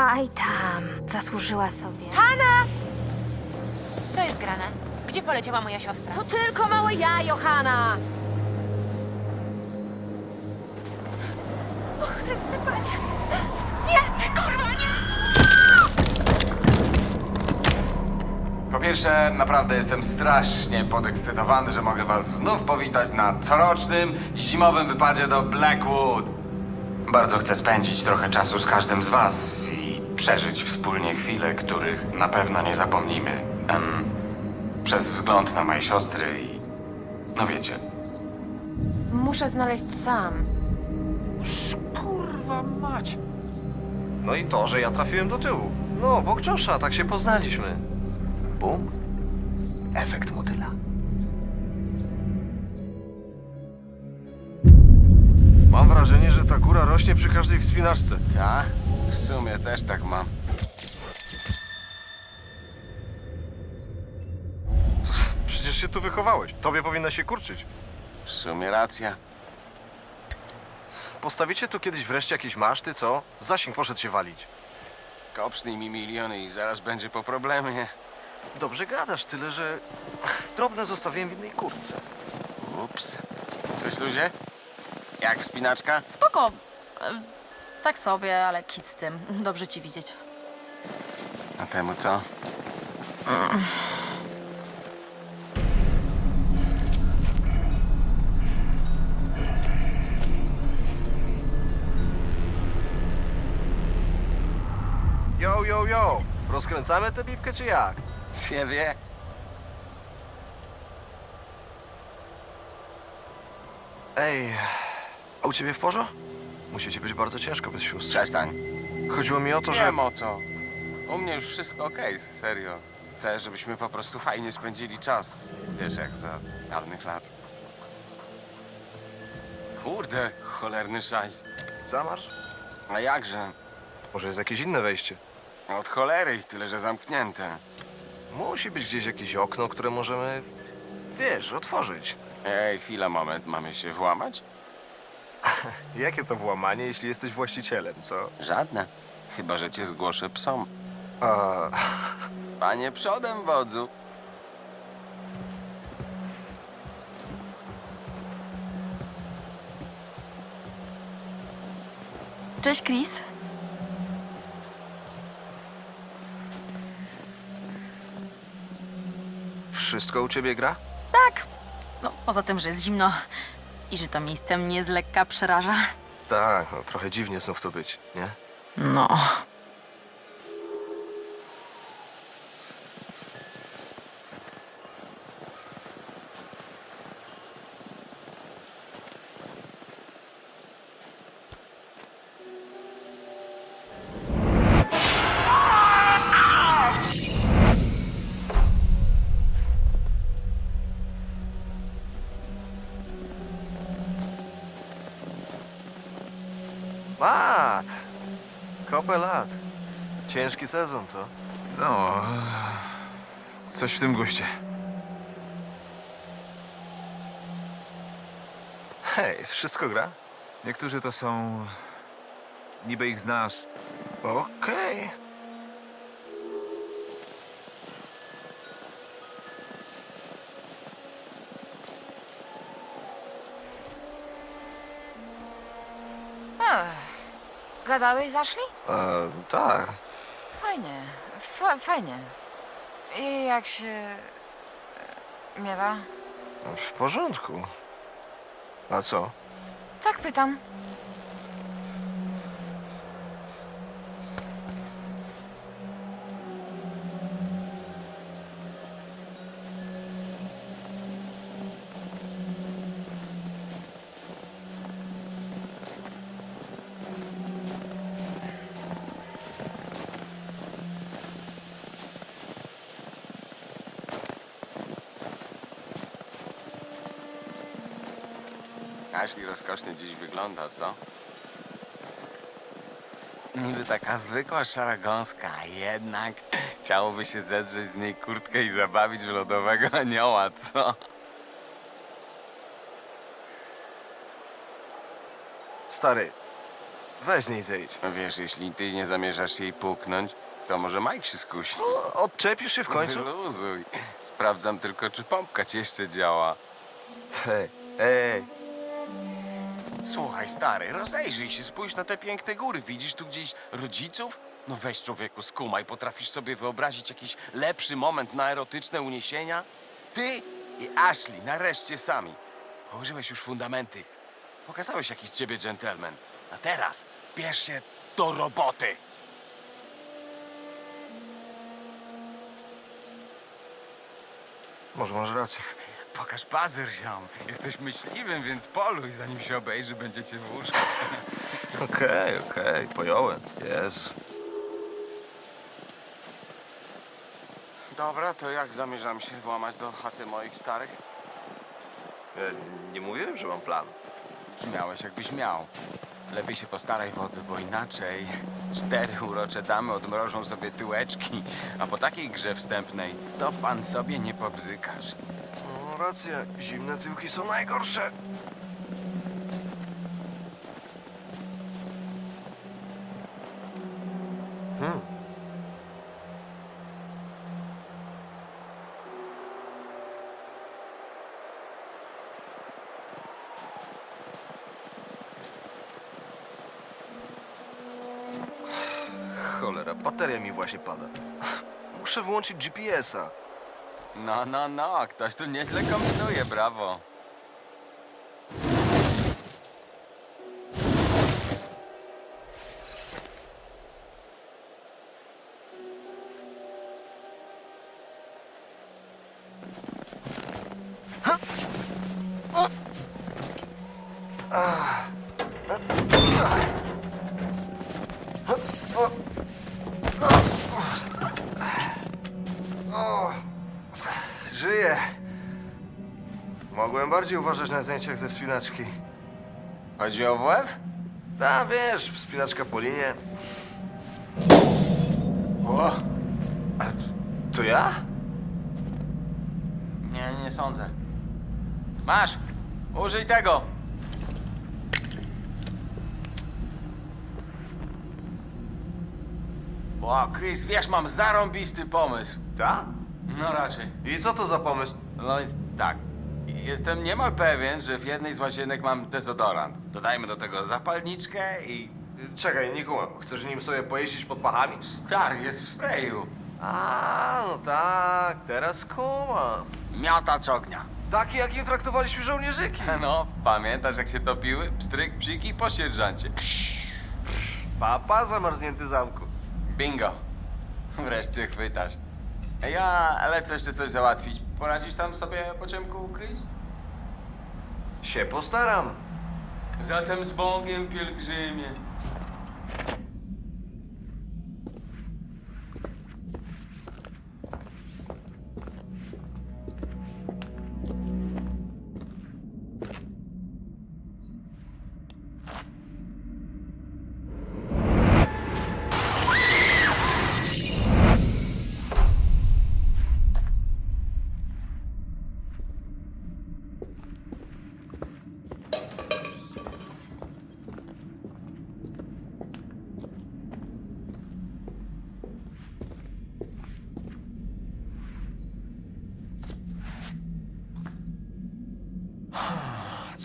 Aj tam, zasłużyła sobie. Co jest grane? Gdzie poleciała moja siostra? To tylko małe ja, Johana! Po pierwsze, naprawdę jestem strasznie podekscytowany, że mogę was znów powitać na corocznym zimowym wypadzie do Blackwood. Bardzo chcę spędzić trochę czasu z każdym z was przeżyć wspólnie chwile, których na pewno nie zapomnimy. Em, przez wzgląd na moje siostry i... no wiecie. Muszę znaleźć sam. Kurwa mać. No i to, że ja trafiłem do tyłu. No, obok Josha, tak się poznaliśmy. Bum. Efekt motyla. Mam wrażenie, że ta góra rośnie przy każdej wspinaczce. Ta? W sumie też tak mam. Przecież się tu wychowałeś. Tobie powinna się kurczyć. W sumie racja. Postawicie tu kiedyś wreszcie jakieś maszty, co? Zasięg poszedł się walić. Kopsnij mi miliony i zaraz będzie po problemie. Dobrze gadasz, tyle że... Drobne zostawiłem w innej kurtce. Ups. Cześć ludzie? Jak wspinaczka? Spoko. E, Tak sobie, ale kit z tym. Dobrze ci widzieć. A temu co? Yo, yo, yo! Rozkręcamy tę bibkę, czy jak? Ciebie? Ej, a u ciebie w porządku? Musi ci być bardzo ciężko bez sióstr. Przestań. Chodziło mi o to, że... wiem o co. U mnie już wszystko okej, serio. Chcę, żebyśmy po prostu fajnie spędzili czas. Wiesz, jak za dawnych lat. Kurde, cholerny szajs. Zamarz? A jakże? Może jest jakieś inne wejście? Od cholery, tyle że zamknięte. Musi być gdzieś jakieś okno, które możemy, wiesz, otworzyć. Ej, chwila, moment, mamy się włamać? Jakie to włamanie, jeśli jesteś właścicielem, co? Żadne. Chyba, że cię zgłoszę psom. A, Panie przodem, wodzu. Cześć, Chris. wszystko u ciebie gra? Tak. No, poza tym, że jest zimno i że to miejsce mnie z lekka przeraża. Tak, no trochę dziwnie znów to być, nie? No. Mat! Kopę lat. Ciężki sezon, co? No, coś w tym guście. Hej, wszystko gra? Niektórzy to są. Niby ich znasz. Okej. Gadałeś z Ashley? E, Tak. Fajnie, fa fajnie. I jak się... e, miewa? W porządku. A co? Tak pytam. Rozkosznie dziś wygląda, co? Niby taka zwykła szara gąska, a jednak chciałoby się zedrzeć z niej kurtkę i zabawić w lodowego anioła, co? Stary, Weź z niej zejdź. Wiesz, jeśli ty nie zamierzasz jej puknąć, to może Mike się skusi. No, odczepisz się w końcu? Wyluzuj. Sprawdzam tylko, czy pompka ci jeszcze działa. Ej, ej, Słuchaj, stary, rozejrzyj się, spójrz na te piękne góry. Widzisz tu gdzieś rodziców? No weź człowieku, skumaj. Potrafisz sobie wyobrazić jakiś lepszy moment na erotyczne uniesienia? Ty i Ashley, nareszcie sami. Położyłeś już fundamenty. Pokazałeś, jaki z ciebie dżentelmen. A teraz bierz się do roboty. może masz rację. Pokaż pazyr, ziom. Jesteś myśliwym, więc poluj, zanim się obejrzy, będziecie w łóżku. Okej, okej, pojąłem. Jest. Dobra, to jak zamierzam się włamać do chaty moich starych? E, nie mówiłem, że mam plan. Brzmiałeś, jakbyś miał. Lepiej się postaraj, wodzu, bo inaczej cztery urocze damy odmrożą sobie tyłeczki, a po takiej grze wstępnej to pan sobie nie pobzykasz. Racja, zimne tyłki są najgorsze. Hmm. Cholera, bateria mi właśnie pada. Muszę włączyć GPS-a. No, no, no, ktoś tu nieźle kombinuje, brawo. Mogłem bardziej uważać na zajęciach ze wspinaczki. Chodzi o WF? Ta, wiesz, wspinaczka po linie. O, A to ja? nie, nie sądzę. Masz, użyj tego. O, Chris, wiesz, mam zarąbisty pomysł. Ta? No raczej. I co to za pomysł? No jest tak. Jestem niemal pewien, że w jednej z łazienek mam dezodorant. Dodajmy do tego zapalniczkę i... Czekaj, nie kumam. Chcesz nim sobie pojeździć pod pachami? Stary, jest w sprayu. A, no tak, teraz kumam. Miotacz ognia. Taki, jakim traktowaliśmy żołnierzyki. No, pamiętasz jak się topiły? Pstryk, psiki po sierżancie. Papa zamarznięty zamku. Bingo. Wreszcie chwytasz. Ja lecę jeszcze coś załatwić. Poradzisz tam sobie po ciemku, Chris? Się postaram. Zatem z Bogiem, pielgrzymie.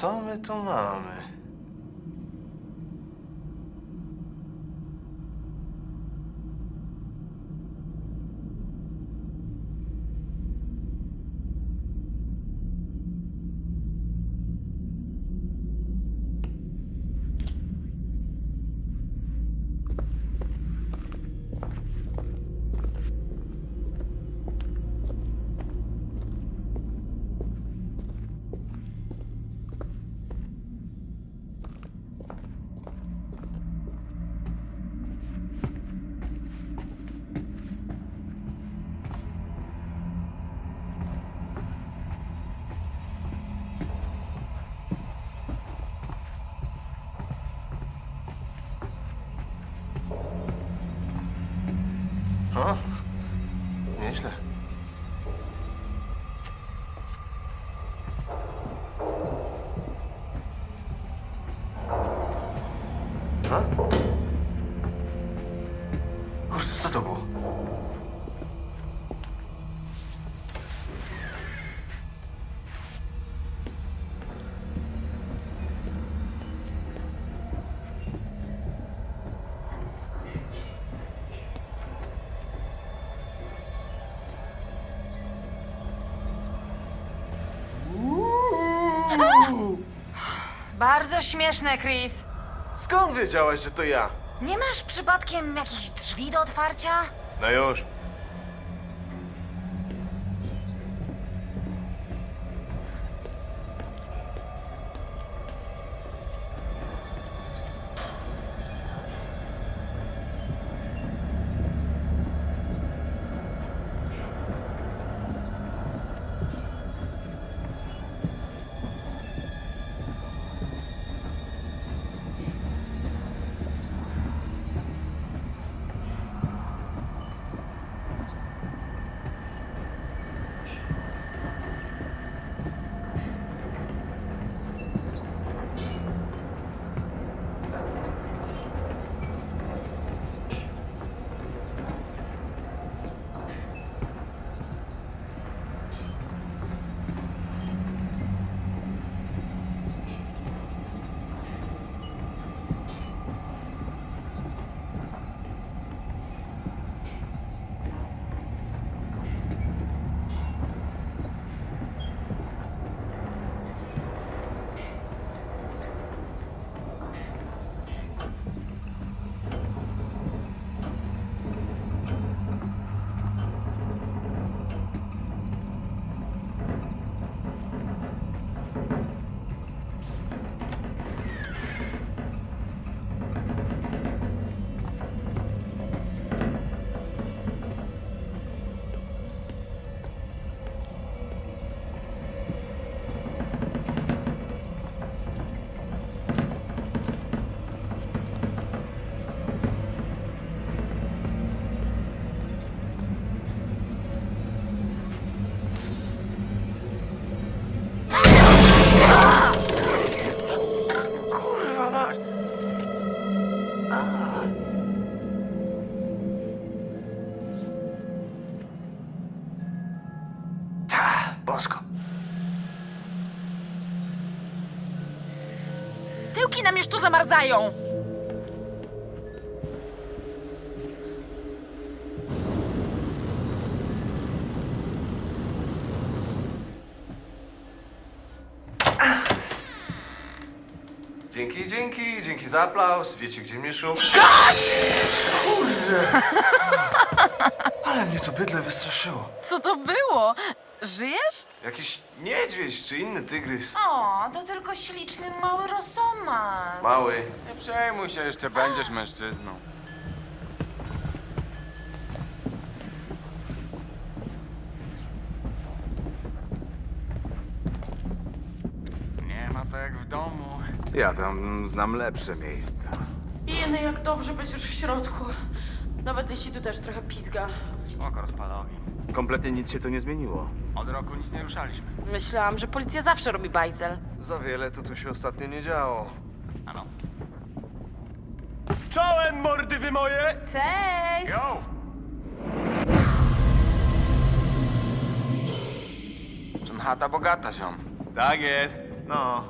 Co my tu mamy? Ha? Co to było? Bardzo śmieszne, Chris. Skąd wiedziałaś, że to ja? Nie masz przypadkiem jakichś drzwi do otwarcia? No już. Zamarzają! Dzięki, dzięki, dzięki za aplauz. Wiecie, gdzie mnie szukać? Kurde! Ale mnie to bydle wystraszyło. Co to było? Żyjesz? Jakiś niedźwiedź czy inny tygrys. O, to tylko śliczny mały rosomak. Mały. Nie przejmuj się, jeszcze będziesz mężczyzną. Nie ma to jak w domu. Ja tam znam lepsze miejsca. Jeny, jak dobrze będziesz w środku. Nawet jeśli tu też trochę pizga. Spoko, rozpala ogień. Kompletnie nic się tu nie zmieniło. Od roku nic nie ruszaliśmy. Myślałam, że policja zawsze robi bajzel. Za wiele to tu się ostatnio nie działo. Ano. Czołem, mordy wy moje! Cześć! Yo! Chata bogata, ziom. Tak jest. No,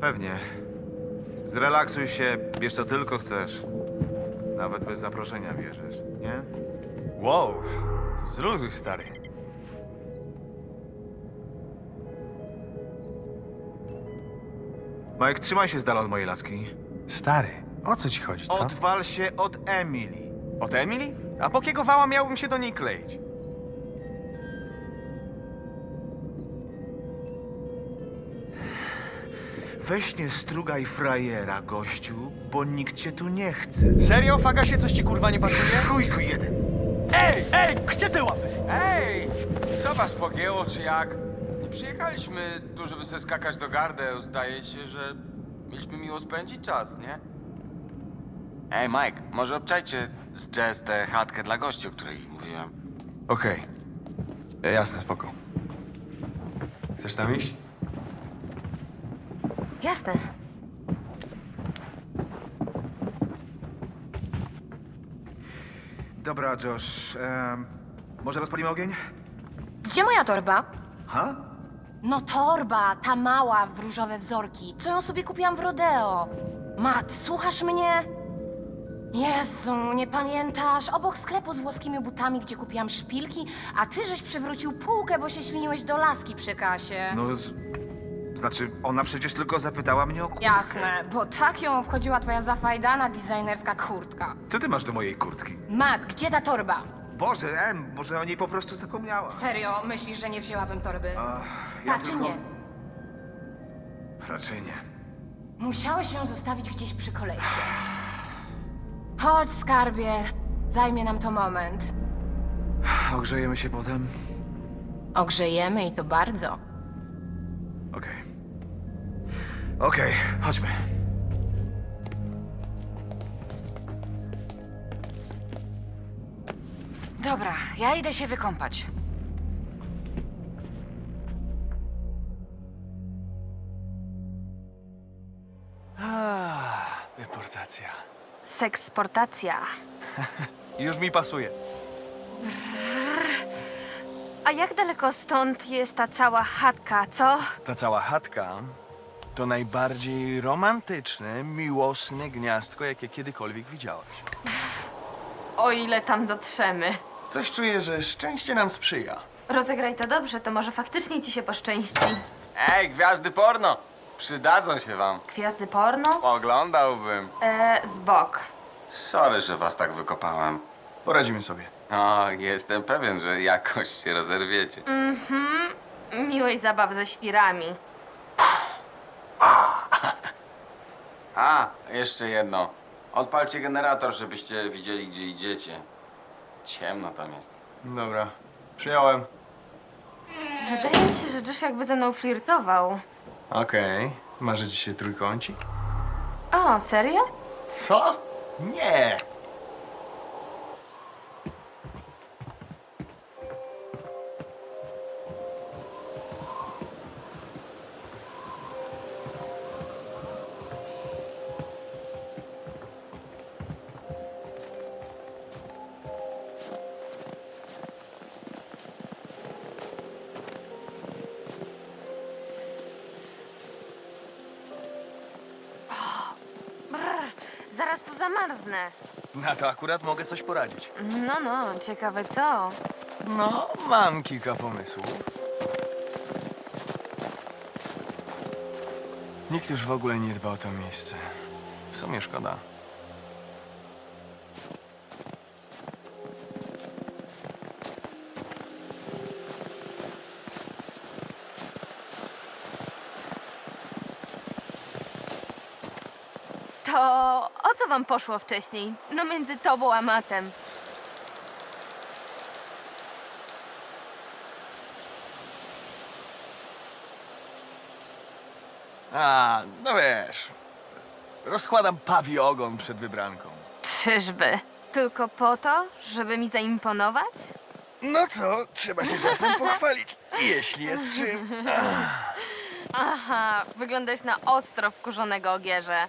pewnie. Zrelaksuj się, bierz co tylko chcesz. Nawet bez zaproszenia bierzesz, nie? Wow, zluzuj, stary. Mike, trzymaj się z dala od mojej laski. Stary, o co ci chodzi, co? Odwal się od Emily. Od Emily? A po kiego wała miałbym się do niej kleić? Weź nie strugaj frajera, gościu, bo nikt cię tu nie chce. Serio, Fagasie, coś ci kurwa nie pasuje? Chujku jeden. Ej, ej, gdzie te łapy? Ej! Co was pogięło, czy jak? Nie przyjechaliśmy tu, żeby sobie skakać do gardeł. Zdaje się, że mieliśmy miło spędzić czas, nie? Ej, Mike, może obczajcie z Jazz tę chatkę dla gości, o której mówiłem. Okej. E, Jasne, spoko. Chcesz tam iść? Jasne. Dobra, Josh. em, może rozpalimy ogień? Gdzie moja torba? Ha? No torba, ta mała w różowe wzorki, co ją sobie kupiłam w rodeo. Mat, słuchasz mnie? Jezu, nie pamiętasz? Obok sklepu z włoskimi butami, gdzie kupiłam szpilki, a ty żeś przywrócił półkę, bo się śliniłeś do laski przy kasie. No, z... znaczy, ona przecież tylko zapytała mnie o kurtkę. Jasne, bo tak ją obchodziła twoja zafajdana designerska kurtka. Co ty masz do mojej kurtki? Mat, gdzie ta torba? Boże, em, może o niej po prostu zapomniała. Serio, myślisz, że nie wzięłabym torby? Ach, ja Tak czy tylko... nie? Raczej nie. Musiałeś ją zostawić gdzieś przy kolejce. Chodź, skarbie. Zajmie nam to moment. Ogrzejemy się potem? Ogrzejemy i to bardzo. Okej. Okej, chodźmy. Dobra, ja idę się wykąpać. Ah, deportacja. Seksportacja. Już mi pasuje. A jak daleko stąd jest ta cała chatka, co? Ta cała chatka to najbardziej romantyczne, miłosne gniazdko, jakie kiedykolwiek widziałaś. O ile tam dotrzemy. Coś czuję, że szczęście nam sprzyja. Rozegraj to dobrze, to może faktycznie ci się poszczęści. Ej, gwiazdy porno! Przydadzą się wam. Gwiazdy porno? Oglądałbym. E, z bok. Sorry, że was tak wykopałem. Poradzimy sobie. O, jestem pewien, że jakoś się rozerwiecie. Mhm. Miłej zabaw ze świrami. A, jeszcze jedno. Odpalcie generator, żebyście widzieli, gdzie idziecie. Ciemno tam jest. Dobra, przyjąłem. Wydaje mi się, że Josh jakby ze mną flirtował. Okej, marzy ci się trójkącik? O, serio? Co? Nie! Zamarznę. Na to akurat mogę coś poradzić. No, no, ciekawe co? No, mam kilka pomysłów. Nikt już w ogóle nie dba o to miejsce. W sumie szkoda. To o co wam poszło wcześniej? No między tobą a matem. A, no wiesz. Rozkładam pawi ogon przed wybranką. Czyżby? Tylko po to, żeby mi zaimponować? No co, trzeba się czasem pochwalić, jeśli jest czym. Aha, wyglądasz na ostro wkurzonego ogierze.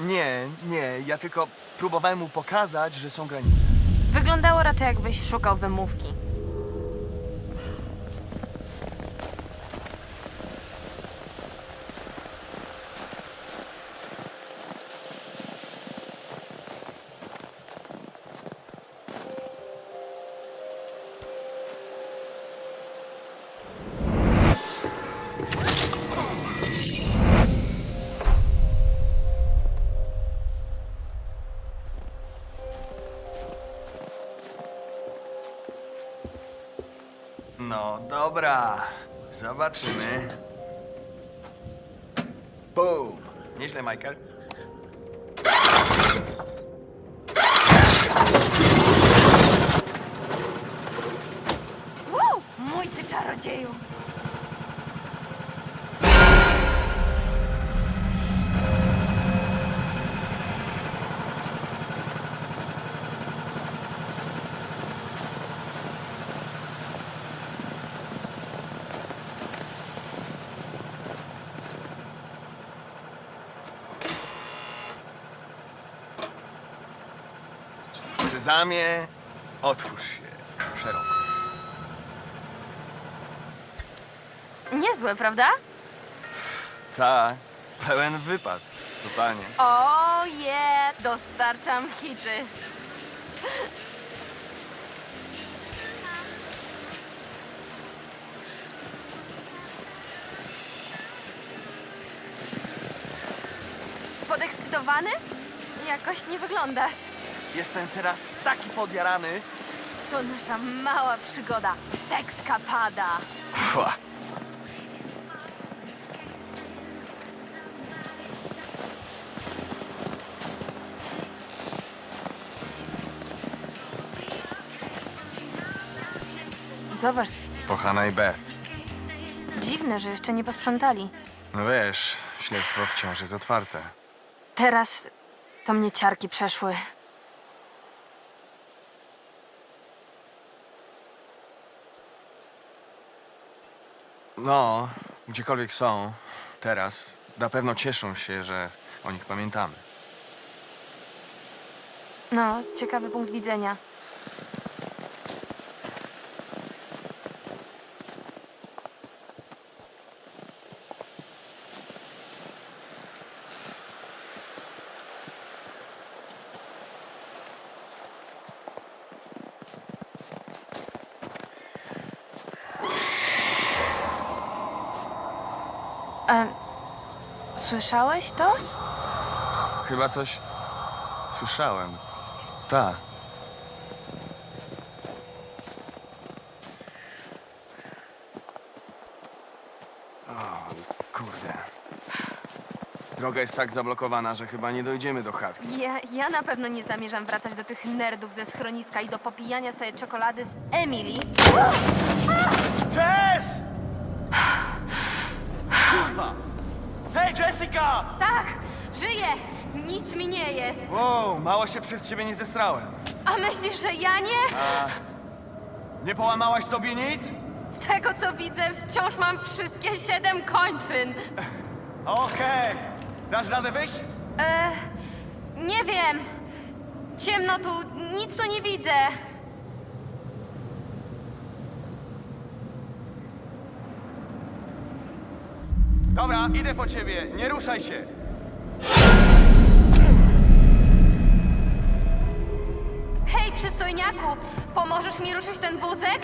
Nie, nie, ja tylko próbowałem mu pokazać, że są granice. Wyglądało raczej jakbyś szukał wymówki. Dobra, zobaczymy. Boom! Nieźle, Michael. Wow, mój ty czarodzieju! Sezamie, otwórz się szeroko. Niezłe, prawda? Tak, pełen wypas. Totalnie. O je, dostarczam hity. Podekscytowany? Jakoś nie wyglądasz. Jestem teraz taki podjarany. To nasza mała przygoda. Sekskapada. Fua. Zobacz, Kochana i Beth. dziwne, że jeszcze nie posprzątali. No wiesz, śledztwo wciąż jest otwarte. Teraz to mnie ciarki przeszły. No, gdziekolwiek są, teraz, na pewno cieszą się, że o nich pamiętamy. No, ciekawy punkt widzenia. E, słyszałeś to? Chyba coś słyszałem. Tak. O, kurde. Droga jest tak zablokowana, że chyba nie dojdziemy do chatki. Ja, ja na pewno nie zamierzam wracać do tych nerdów ze schroniska i do popijania sobie czekolady z Emily. Jess! Kurwa! Hej, Jessica! Tak, żyję! Nic mi nie jest. Wow, mało się przez ciebie nie zesrałem. A myślisz, że ja nie? A nie połamałaś sobie nic? Z tego co widzę, wciąż mam wszystkie siedem kończyn. Okej. Dasz radę wyjść? E, nie wiem. Ciemno tu, nic tu nie widzę. Dobra, idę po ciebie. Nie ruszaj się. Hej, przystojniaku, pomożesz mi ruszyć ten wózek?